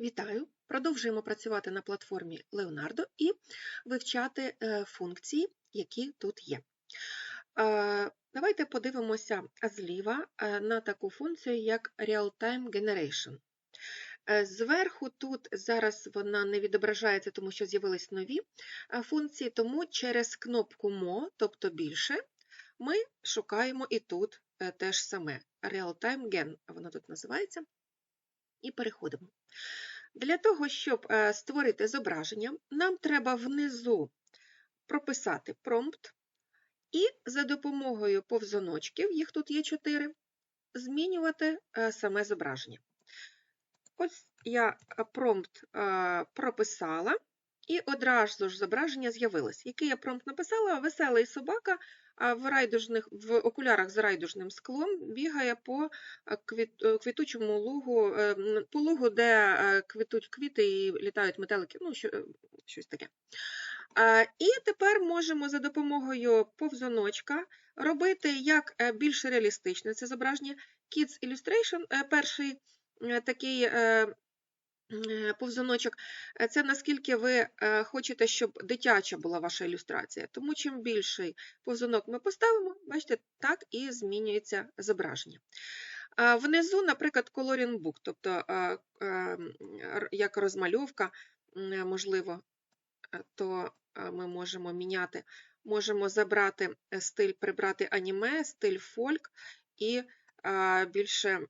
Вітаю! Продовжуємо працювати на платформі Leonardo і вивчати е, функції, які тут є. Е, Давайте подивимося зліва е, на таку функцію, як Real-Time Generation. Зверху тут зараз вона не відображається, тому що з'явились нові функції, тому через кнопку Mo, тобто більше, ми шукаємо і тут те ж саме. Real-Time Gen, воно тут називається. І переходимо. Для того, щоб е, створити зображення, нам треба внизу прописати промпт і за допомогою повзоночків, їх тут є 4, змінювати е, саме зображення. Ось я промпт е, прописала, і одразу ж зображення з'явилось. Який я промпт написала? Веселий собака в райдужних, в окулярах з райдужним склом бігає по квітучому лугу, по лугу, де квітуть квіти і літають метелики, ну, що, щось таке. І тепер можемо за допомогою повзуночка робити як більш реалістичне це зображення. Kids Illustration, перший такий повзуночок, це наскільки ви хочете, щоб дитяча була ваша ілюстрація. Тому чим більший повзунок ми поставимо, бачите, так і змінюється зображення. Внизу, наприклад, coloring book, тобто як розмальовка, можливо, то ми можемо міняти, можемо забрати стиль, прибрати аніме, стиль фольк і більше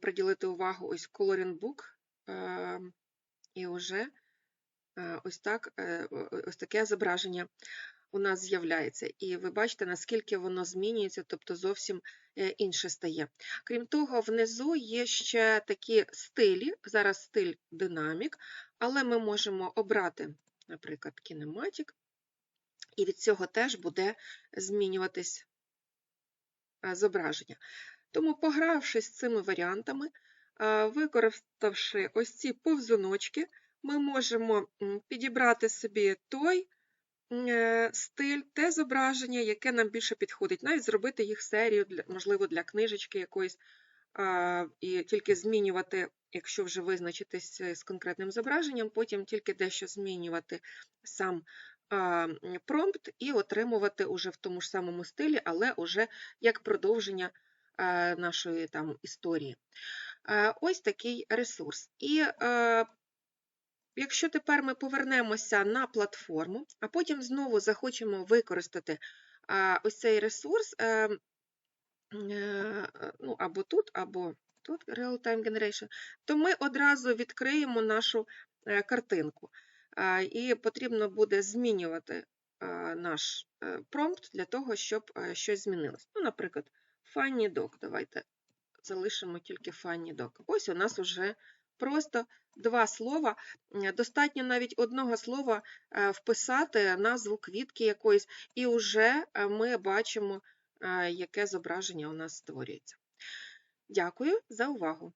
приділити увагу ось coloring book, і вже ось так, ось таке зображення у нас з'являється. І ви бачите, наскільки воно змінюється, тобто зовсім інше стає. Крім того, внизу є ще такі стилі, зараз стиль динамік, але ми можемо обрати, наприклад, кінематик, і від цього теж буде змінюватись зображення. Тому, погравшись з цими варіантами, використавши ось ці повзуночки, ми можемо підібрати собі той е, стиль, те зображення, яке нам більше підходить, навіть зробити їх серію, можливо, для книжечки якоїсь, і тільки змінювати, якщо вже визначитись з конкретним зображенням, потім тільки дещо змінювати сам промпт і отримувати уже в тому ж самому стилі, але уже як продовження нашої там історії. Ось такий ресурс. І е, якщо тепер ми повернемося на платформу, а потім знову захочемо використати е, ось цей ресурс, е, е, ну, або тут, або тут Real-Time Generation, то ми одразу відкриємо нашу е, картинку. Е, і потрібно буде змінювати е, наш е, промпт для того, щоб е, щось змінилось. Ну, наприклад, Funny Dog. Давайте залишимо тільки Funny Dog. Ось у нас вже просто два слова. Достатньо навіть одного слова е, вписати назву квітки якоїсь, і вже е, ми бачимо, е, яке зображення у нас створюється. Дякую за увагу!